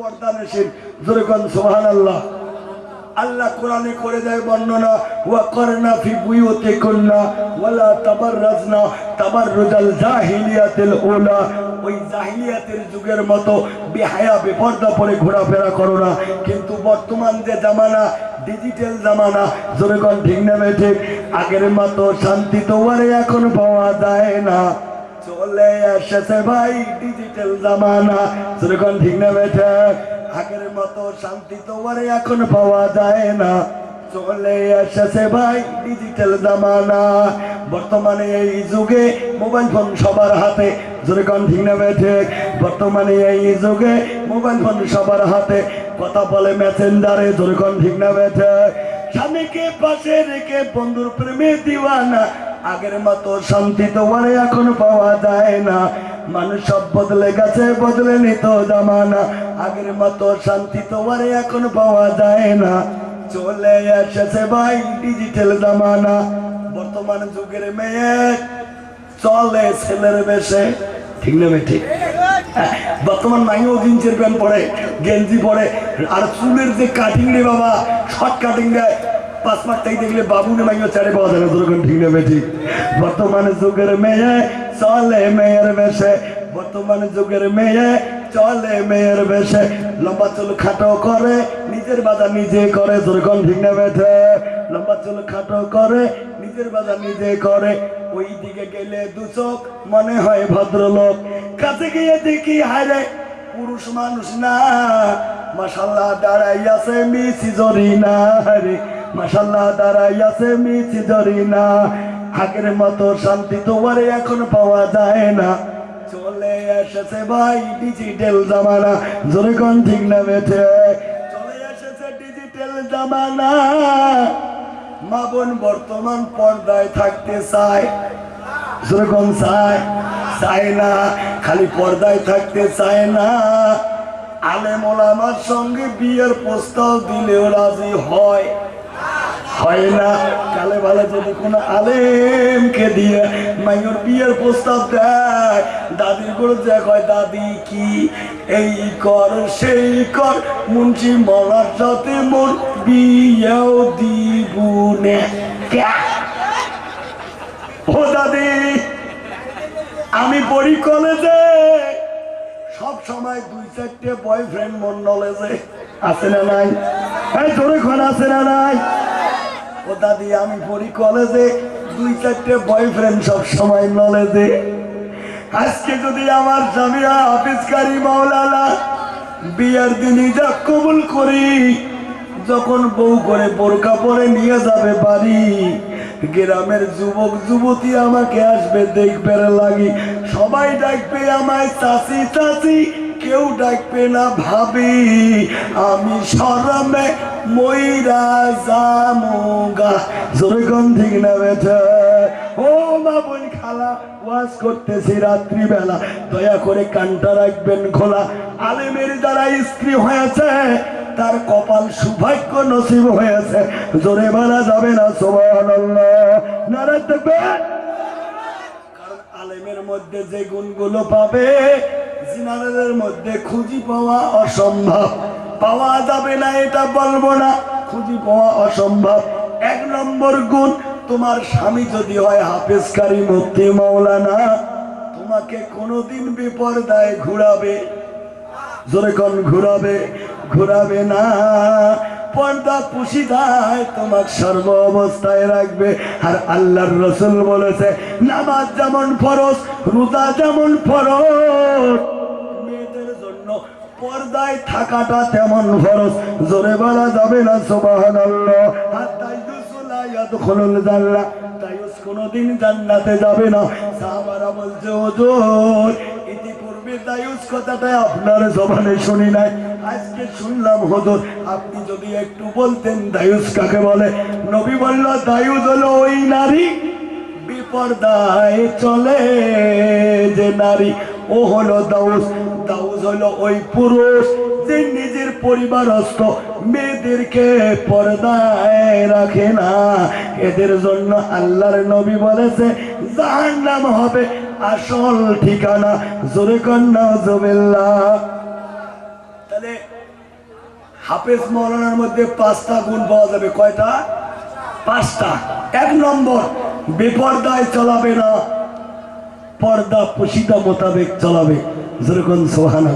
পর্দা নেশিন সোহান আল্লাহ আল্লাহ কোরআনে করে দেয় বর্ণনা, ওয়া করনা ফি বুয়ুতি কুন্না ওয়ালা তাবাররাজনা তাবাররুজাল জাহিলিয়াতিল উলা। ওই জাহিলিয়াতের যুগের মতো বেহায়া, বেপর্দা পরে ঘোরাফেরা করো না। কিন্তু বর্তমান যে জামানা, ডিজিটাল জামানা, জোরে কোন, ঠিক না ঠিক? আগের মতো শান্তি তো আর এখন পাওয়া যায় না। চলে এসেছে ভাই ডিজিটাল জামানা। যেরকম ঠিক না বেঠে আগের মতো শান্তি তো আর এখন পাওয়া যায় না। চলে এসেছে ভাই ডিজিটাল জামানা। বর্তমানে এই যুগে মোবাইল ফোন সবার হাতে, যেরকম ঠিক না বেঠে বর্তমানে এই যুগে মোবাইল ফোন সবার হাতে। কথা বলে মেসেঞ্জারে যেরকম ঠিক না বেঠে স্বামীকে পাশে রেখে বন্ধুর প্রেমে দিওয়ানা। আগের মতো শান্তি তো আর এখন পাওয়া যায় না। মানুষ সব বদলে গেছে, বদলে নিত জামানা। আগের মতো শান্তি তো আর এখন পাওয়া যায় না। চলে এসেছে ভাই ডিজিটাল জামানা। বর্তমান যুগের মেয়ে চলে ছেলের বেশে। ঠিক না ঠিক? বর্তমান মাইও জিন্সের প্যান্ট পরে, গেঞ্জি পরে, আর চুলের যে কাটিং রে বাবা শর্ট কাটিং দেয় পাঁচ মাস দেখলে ঠিক যুগের মেয়ে মেয়ের যুগের মেয়ে মেয়ের লম্বা চুল খাটো করে, নিজের বাজার নিজে করে দুরকম ঠিক লম্বা চুল খাটো করে, নিজের বাজার নিজে করে। ওই দিকে গেলে দু চোখ, মনে হয় ভদ্রলোক। কাছে গিয়ে দেখি হায় পুরুষ মানুষ না। মাসাল্লাহ দাঁড়াই আছে মিছি জরি না রে মাসাল্লাহ দাঁড়াই আছে মিছি জরি না। আগের মতো শান্তি তোমার এখন পাওয়া যায় না। চলে এসেছে ভাই ডিজিটাল জামানা। জোরে কোন ঠিক না বেঠে? চলে এসেছে ডিজিটাল জামানা। মা বোন বর্তমান পর্দায় থাকতে চায়। যেরকম চায়? চায় না। খালি পর্দায় থাকতে চায় না। আলেম ওলামার সঙ্গে বিয়ের প্রস্তাব দিলেও রাজি হয়। হয় না। কালে ভালে যদি কোনো আলেমকে দিয়ে মাইয়র বিয়ের প্রস্তাব দেয়, দাদির করে যে কয়, দাদি, কি এই কর, সেই কর, মুন্সি মরার সাথে মোর বিয়েও দিবুনে ও দাদি, আমি পড়ি কলেজে, সব সময় দুই চারটে বয়ফ্রেন্ড মন নলেজে। আছে না নাই? এই তোর এখন আছে না নাই? ও দাদি, আমি পড়ি কলেজে দুই, চারটে বয়ফ্রেন্ড সব সময় নলেজে আজকে যদি আমার স্বামী হাফিজকারী মাওলানা বিয়ার দিন যা কবুল করি, যখন বউ করে বোরকা পরে নিয়ে যাবে বাড়ি, গ্রামের যুবক, যুবতী আমাকে আসবে দেখবে লাগি। সবাই ডাকবে আমায়, চাচি চাচি কেউ ডাকবে না ভাবি, আমি সরমে ময়রা জামুগা জোরে কোন ঠিক না ও মা বোন খালা, ওয়াজ করতেছি রাত্রিবেলা। দয়া করে কানটা রাখবেন খোলা। আলেমের যারা স্ত্রী হয়েছে, তার কপাল সৌভাগ্য নসিব হয়েছে। জোরে মারা যাবে না সোমানাল্লাহ আলেমের মধ্যে যে গুণগুলো পাবে জিনারের মধ্যে খুঁজি পাওয়া অসম্ভব। পাওয়া যাবে না, এটা বলব না। খুঁজি পাওয়া অসম্ভব। এক নম্বর গুণ, তোমার স্বামী যদি হয় হাফেজকারী মুক্তি মাওলানা, তোমাকে কোনোদিন বিপর্দায় ঘুরাবে। জোরে ঘুরাবে ঘুরাবে না। পর্দা পুশিদায় তোমার সর্ব অবস্থায় রাখবে। আর আল্লাহর রসুল বলেছে, নামাজ যেমন ফরজ, রোজা যেমন ফরজ। মেয়েদের জন্য পর্দায় থাকাটা তেমন ফরজ। জোরে বলা যাবে না সোবাহান আর তাই ইয়াদখুলুল জান্নাহ। তাইউস কোনোদিন জান্নাতে যাবে না। সাহাবারা বলছে ওজোর ইতিপূর্বে দায়ুস কথাটা আপনার জবানে শুনি নাই, আজকে শুনলাম হজুর, আপনি যদি একটু বলতেন দায়ুস কাকে বলে? নবী বলল, দায়ুস হলো ওই নারী, বিপর্দায় চলে যে নারী, ও হলো দাউস দাউস হলো ওই পুরুষ যে নিজের পরিবারস্থ, মেয়েদেরকে পর্দায় রাখে না। এদের জন্য আল্লাহর নবী বলেছে জাহান নাম হবে আসল ঠিকানা জোরে কন্যা জমিল্লা। তাহলে হাফেজ মৌলানার মধ্যে পাঁচটা গুণ পাওয়া যাবে। কয়টা? পাঁচটা। এক নম্বর, বেপর্দায় চলাবে না, পর্দা পোষিতা মোতাবেক চলাবে। যেরকম সোহান